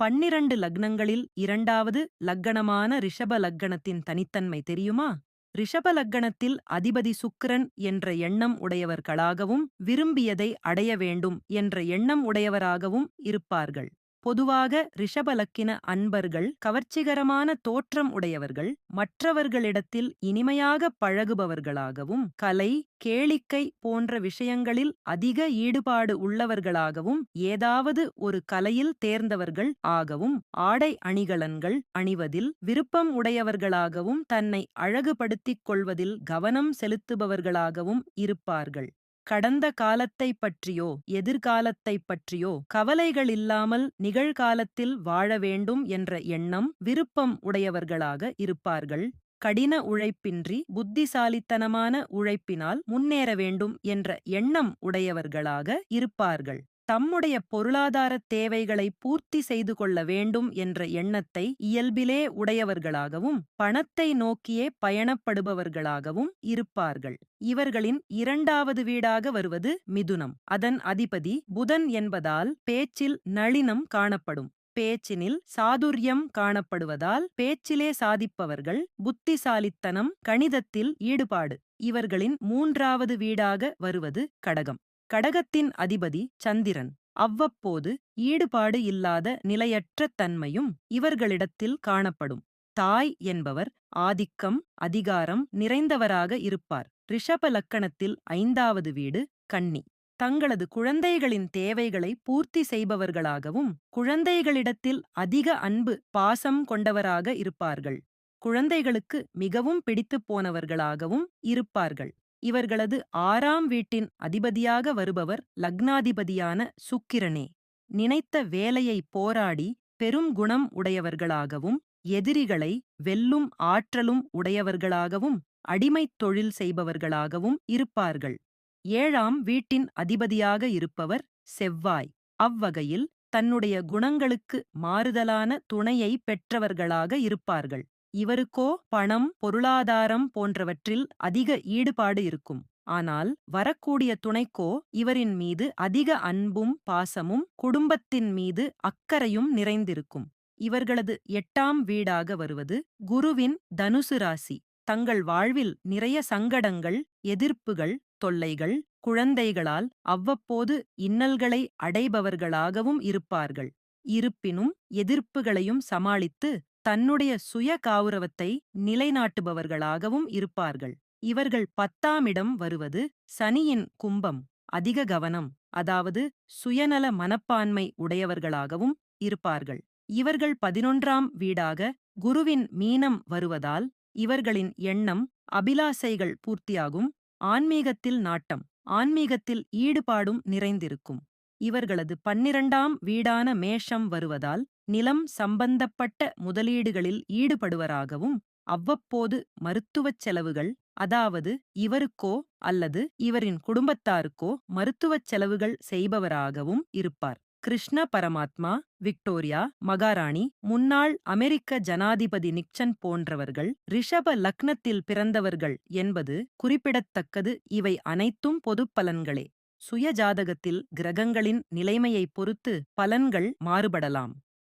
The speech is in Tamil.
பன்னிரண்டு லக்னங்களில் இரண்டாவது லக்கணமான ரிஷப லக்கணத்தின் தனித்தன்மை தெரியுமா? ரிஷப லக்கணத்தில் அதிபதி சுக்கிரன் என்ற எண்ணம் உடையவர்களாகவும் விரும்பியதை அடைய வேண்டும் என்ற எண்ணம் உடையவராகவும் இருப்பார்கள். பொதுவாக ரிஷபலக்கின அன்பர்கள் கவர்ச்சிகரமான தோற்றம் உடையவர்கள் மற்றவர்களிடத்தில் இனிமையாக பழகுபவர்களாகவும் கலை கேளிக்கை போன்ற விஷயங்களில் அதிக ஈடுபாடு உள்ளவர்களாகவும் ஏதாவது ஒரு கலையில் தேர்ந்தவர்கள் ஆகவும் ஆடை அணிகலன்கள் அணிவதில் விருப்பம் உடையவர்களாகவும் தன்னை அழகுபடுத்திக் கொள்வதில் கவனம் செலுத்துபவர்களாகவும் இருப்பார்கள். கடந்த காலத்தைப் பற்றியோ எதிர்காலத்தைப் பற்றியோ கவலைகள் இல்லாமல் நிகழ்காலத்தில் வாழ வேண்டும் என்ற எண்ணம் விருப்பம் உடையவர்களாக இருப்பார்கள். கடின உழைப்பின்றி புத்திசாலித்தனமான உழைப்பினால் முன்னேற வேண்டும் என்ற எண்ணம் உடையவர்களாக இருப்பார்கள். தம்முடைய பொருளாதார தேவைகளை பூர்த்தி செய்து கொள்ள வேண்டும் என்ற எண்ணத்தை இயல்பிலே உடையவர்களாகவும் பணத்தை நோக்கியே பயணப்படுபவர்களாகவும் இருப்பார்கள். இவர்களின் இரண்டாவது வீடாக வருவது மிதுனம். அதன் அதிபதி புதன் என்பதால் பேச்சில் நளினம் காணப்படும். பேச்சினில் சாதுர்யம் காணப்படுவதால் பேச்சிலே சாதிப்பவர்கள் புத்திசாலித்தனம் கணிதத்தில் ஈடுபாடு. இவர்களின் மூன்றாவது வீடாக வருவது கடகம். கடகத்தின் அதிபதி சந்திரன். அவ்வப்போது ஈடுபாடு இல்லாத நிலையற்ற தன்மையும் இவர்களிடத்தில் காணப்படும். தாய் என்பவர் ஆதிக்கம் அதிகாரம் நிறைந்தவராக இருப்பார். ரிஷப லக்கணத்தில் ஐந்தாவது வீடு கன்னி. தங்களது குழந்தைகளின் தேவைகளை பூர்த்தி செய்பவர்களாகவும் குழந்தைகளிடத்தில் அதிக அன்பு பாசம் கொண்டவராக இருப்பார்கள். குழந்தைகளுக்கு மிகவும் பிடித்துப் போனவர்களாகவும் இருப்பார்கள். இவர்களது ஆறாம் வீட்டின் அதிபதியாக வருபவர் லக்னாதிபதியான சுக்கிரனே. நினைத்த வேலையை போராடி பெரும் குணம் உடையவர்களாகவும் எதிரிகளை வெல்லும் ஆற்றலும் உடையவர்களாகவும் அடிமைத் தொழில் செய்பவர்களாகவும் இருப்பார்கள். ஏழாம் வீட்டின் அதிபதியாக இருப்பவர் செவ்வாய். அவ்வகையில் தன்னுடைய குணங்களுக்கு மாறுதலான துணையை பெற்றவர்களாக இருப்பார்கள். இவருக்கோ பணம் பொருளாதாரம் போன்றவற்றில் அதிக ஈடுபாடு இருக்கும். ஆனால் வரக்கூடிய துணைக்கோ இவரின் மீது அதிக அன்பும் பாசமும் குடும்பத்தின் மீது அக்கறையும் நிறைந்திருக்கும். இவர்களது எட்டாம் வீடாக வருவது குருவின் தனுசு ராசி. தங்கள் வாழ்வில் நிறைய சங்கடங்கள் எதிர்ப்புகள் தொல்லைகள் குழந்தைகளால் அவ்வப்போது இன்னல்களை அடைபவர்களாகவும் இருப்பார்கள். இருப்பினும் எதிர்ப்புகளையும் சமாளித்து தன்னுடைய சுய கௌரவத்தை நிலைநாட்டுபவர்களாகவும் இருப்பார்கள். இவர்கள் பத்தாமிடம் வருவது சனியின் கும்பம் அதிக கவனம் அதாவது சுயநல மனப்பான்மை உடையவர்களாகவும் இருப்பார்கள். இவர்கள் பதினொன்றாம் வீடாக குருவின் மீனம் வருவதால் இவர்களின் எண்ணம் அபிலாசைகள் பூர்த்தியாகும் ஆன்மீகத்தில் நாட்டம் ஆன்மீகத்தில் ஈடுபாடும் நிறைந்திருக்கும். இவர்களது பன்னிரண்டாம் வீடான மேஷம் வருவதால் நிலம் சம்பந்தப்பட்ட முதலீடுகளில் ஈடுபடுவராகவும் அவ்வப்போது மருத்துவச் செலவுகள் அதாவது இவருக்கோ அல்லது இவரின் குடும்பத்தாருக்கோ மருத்துவச் செலவுகள் செய்பவராகவும் இருப்பார். கிருஷ்ண பரமாத்மா விக்டோரியா மகாராணி முன்னாள் அமெரிக்க ஜனாதிபதி நிக்சன் போன்றவர்கள் ரிஷப லக்னத்தில் பிறந்தவர்கள் என்பது குறிப்பிடத்தக்கது. இவை அனைத்தும் பொதுப் சுயஜாதகத்தில் கிரகங்களின் நிலைமையைப் பொறுத்து பலன்கள் மாறுபடலாம்.